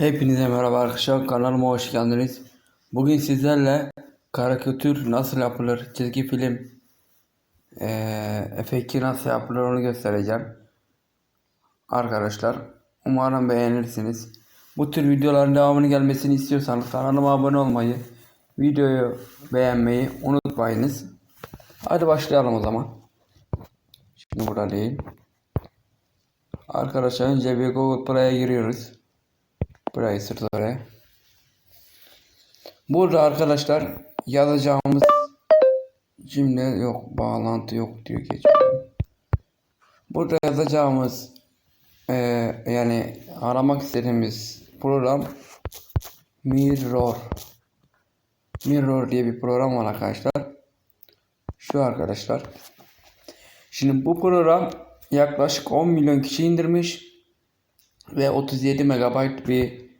Hepinize merhaba arkadaşlar kanalıma hoş geldiniz. Bugün sizlerle karikatür nasıl yapılır, çizgi film eee efekti nasıl yapılır onu göstereceğim. Arkadaşlar umarım beğenirsiniz. Bu tür videoların devamını gelmesini istiyorsanız kanalıma abone olmayı, videoyu beğenmeyi unutmayınız. Hadi başlayalım o zaman. Şimdi burada değil. Arkadaşlar önce bir Google Play'e giriyoruz. Burayı sırt oraya. Burada arkadaşlar yazacağımız cümle yok, bağlantı yok diyor geçiyor. Burada yazacağımız eee, yani aramak istediğimiz program Mirror. Mirror diye bir program var arkadaşlar. Şu arkadaşlar. Şimdi bu program yaklaşık 10 milyon kişi indirmiş ve 37 megabayt bir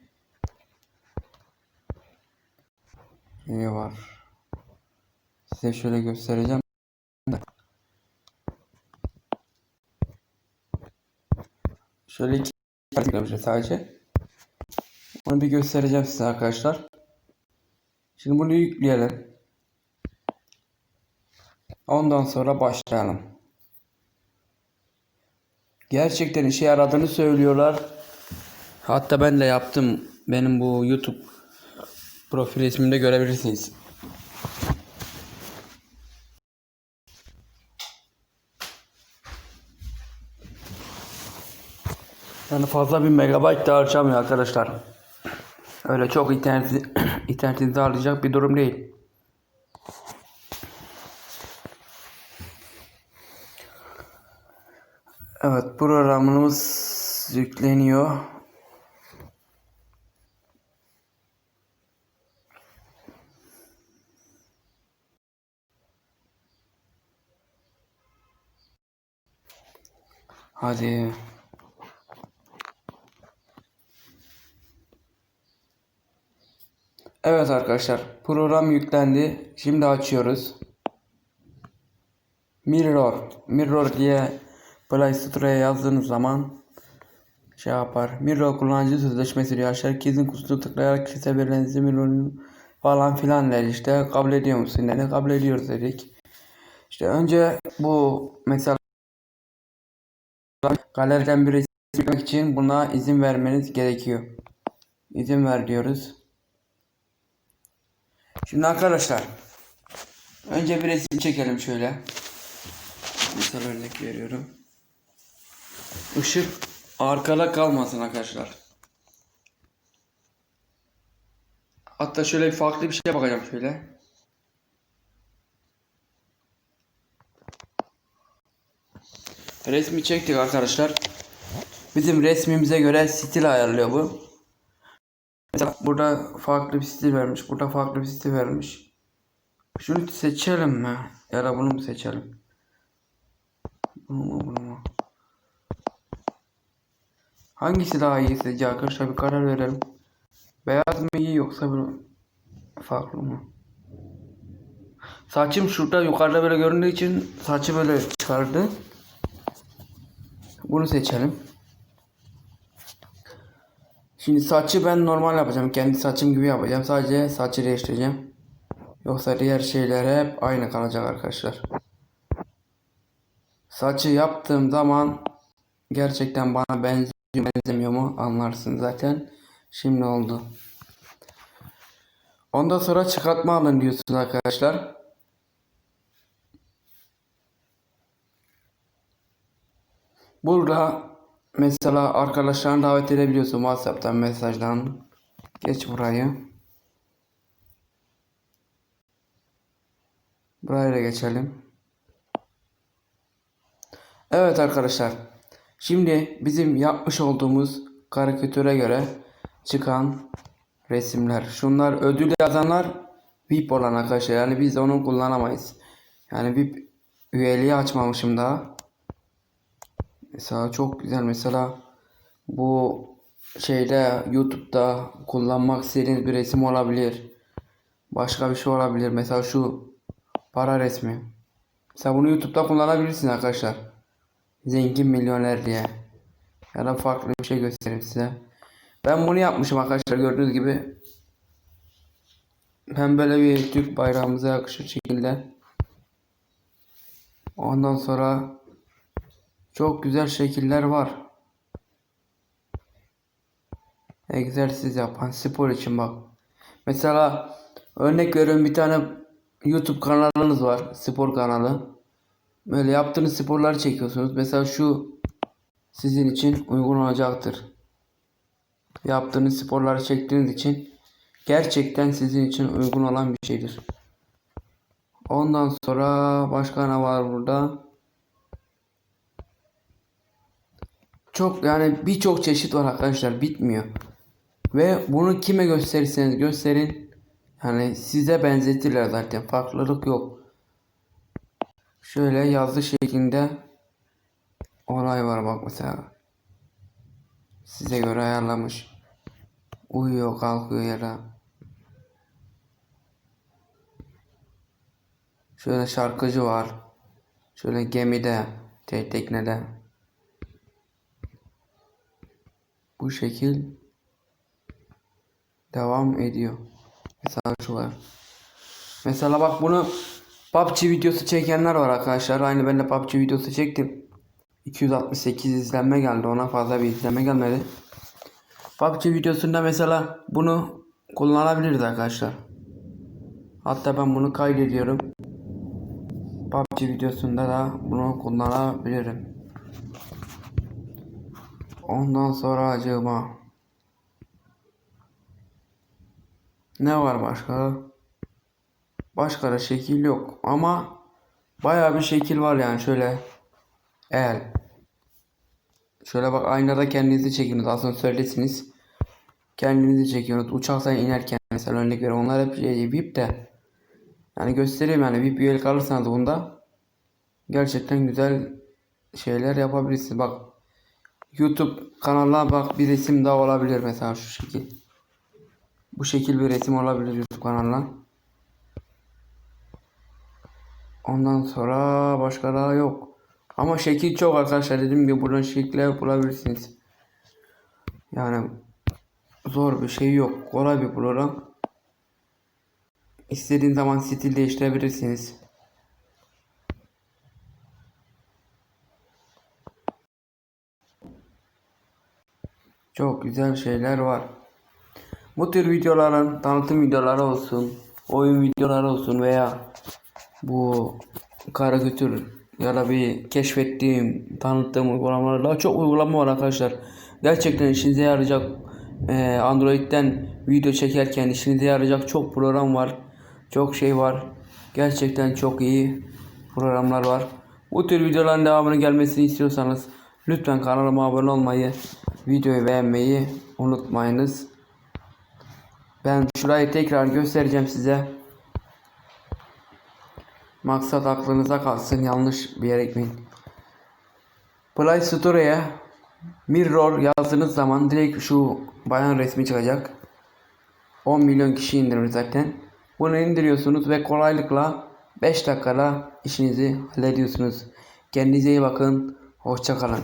şey var. Size şöyle göstereceğim. Şöyle iki tıklamışlar sadece. Onu bir göstereceğim size arkadaşlar. Şimdi bunu yükleyelim. Ondan sonra başlayalım. Gerçekten işe yaradığını söylüyorlar. Hatta ben de yaptım. Benim bu YouTube profil isminde görebilirsiniz. Yani fazla bir megabayt da harcamıyor arkadaşlar. Öyle çok internet internetinizi harcayacak bir durum değil. Evet programımız yükleniyor. Hadi. Evet arkadaşlar program yüklendi. Şimdi açıyoruz. Mirror. Mirror diye Play Store'a yazdığınız zaman şey yapar. Mirror kullanıcı sözleşmesi diyor. Herkesin kutusunu tıklayarak kişisel verilerinizi Mirror'un falan filan der işte kabul ediyor musun dedi. Kabul ediyoruz dedik. İşte önce bu mesela galeriden bir resim çekmek için buna izin vermeniz gerekiyor. İzin ver diyoruz. Şimdi arkadaşlar önce bir resim çekelim şöyle. Mesela örnek veriyorum. Işık arkada kalmasın arkadaşlar. Hatta şöyle farklı bir şeye bakacağım şöyle. Resmi çektik arkadaşlar. Bizim resmimize göre stil ayarlıyor bu. Mesela burada farklı bir stil vermiş. Burada farklı bir stil vermiş. Şunu seçelim mi? Ya da bunu mu seçelim? Bunu mu bunu mu? Hangisi daha iyi sizce arkadaşlar bir karar verelim. Beyaz mı iyi yoksa bir farklı mı? Saçım şurada yukarıda böyle göründüğü için saçı böyle çıkardı. Bunu seçelim. Şimdi saçı ben normal yapacağım. Kendi saçım gibi yapacağım. Sadece saçı değiştireceğim. Yoksa diğer şeyler hep aynı kalacak arkadaşlar. Saçı yaptığım zaman gerçekten bana benziyor benzemiyor mu anlarsın zaten. Şimdi oldu. Ondan sonra çıkartma alın diyorsunuz arkadaşlar. Burada mesela arkadaşlarını davet edebiliyorsun WhatsApp'tan mesajdan. Geç burayı. Buraya da geçelim. Evet arkadaşlar. Şimdi bizim yapmış olduğumuz karikatüre göre çıkan resimler. Şunlar ödül yazanlar VIP olan arkadaşlar. Yani biz onu kullanamayız. Yani VIP üyeliği açmamışım daha. Mesela çok güzel mesela bu şeyde YouTube'da kullanmak istediğiniz bir resim olabilir. Başka bir şey olabilir. Mesela şu para resmi. Mesela bunu YouTube'da kullanabilirsiniz arkadaşlar. Zengin milyoner diye. Ya da farklı bir şey göstereyim size. Ben bunu yapmışım arkadaşlar gördüğünüz gibi. Hem böyle bir Türk bayrağımıza yakışır şekilde. Ondan sonra çok güzel şekiller var. Egzersiz yapan spor için bak. Mesela örnek veriyorum bir tane YouTube kanalınız var. Spor kanalı. Böyle yaptığınız sporları çekiyorsunuz. Mesela şu sizin için uygun olacaktır. Yaptığınız sporları çektiğiniz için gerçekten sizin için uygun olan bir şeydir. Ondan sonra başka ne var burada? Çok yani birçok çeşit var arkadaşlar bitmiyor. Ve bunu kime gösterirseniz gösterin yani size benzetirler zaten farklılık yok. Şöyle yazı şeklinde olay var bak mesela. Size göre ayarlamış. Uyuyor kalkıyor ya. Şöyle şarkıcı var. Şöyle gemide, te- teknede. Bu şekil devam ediyor. Mesela şu var. Mesela bak bunu PUBG videosu çekenler var arkadaşlar. Aynı ben de PUBG videosu çektim. 268 izlenme geldi. Ona fazla bir izlenme gelmedi. PUBG videosunda mesela bunu kullanabiliriz arkadaşlar. Hatta ben bunu kaydediyorum. PUBG videosunda da bunu kullanabilirim. Ondan sonra acaba ne var başka? Başka da şekil yok ama bayağı bir şekil var yani şöyle. El şöyle bak aynada kendinizi çekiyorsunuz asansördesiniz kendinizi çekiyorsunuz uçaktan inerken mesela örnek veriyorum onlar hep şey, VIP de. Yani göstereyim yani VIP üyelik alırsanız bunda gerçekten güzel şeyler yapabilirsiniz. Bak YouTube kanalına bak bir resim daha olabilir mesela şu şekil bu şekil bir resim olabilir YouTube kanalına Ondan sonra başka daha yok. Ama şekil çok arkadaşlar dediğim gibi buradan şekiller bulabilirsiniz. Yani zor bir şey yok. Kolay bir program. İstediğin zaman stil değiştirebilirsiniz. Çok güzel şeyler var. Bu tür videoların tanıtım videoları olsun, oyun videoları olsun veya bu karikatür ya da bir keşfettiğim, tanıttığım uygulamalar daha çok uygulama var arkadaşlar. Gerçekten işinize yarayacak e, Android'den video çekerken işinize yarayacak çok program var. Çok şey var. Gerçekten çok iyi programlar var. Bu tür videoların devamını gelmesini istiyorsanız lütfen kanalıma abone olmayı, videoyu beğenmeyi unutmayınız. Ben şurayı tekrar göstereceğim size. Maksat aklınıza kalsın yanlış bir yere gitmeyin. Play Store'ya Mirror yazdığınız zaman direkt şu bayan resmi çıkacak. 10 milyon kişi indirir zaten. Bunu indiriyorsunuz ve kolaylıkla 5 dakikada işinizi hallediyorsunuz. Kendinize iyi bakın. Hoşça kalın.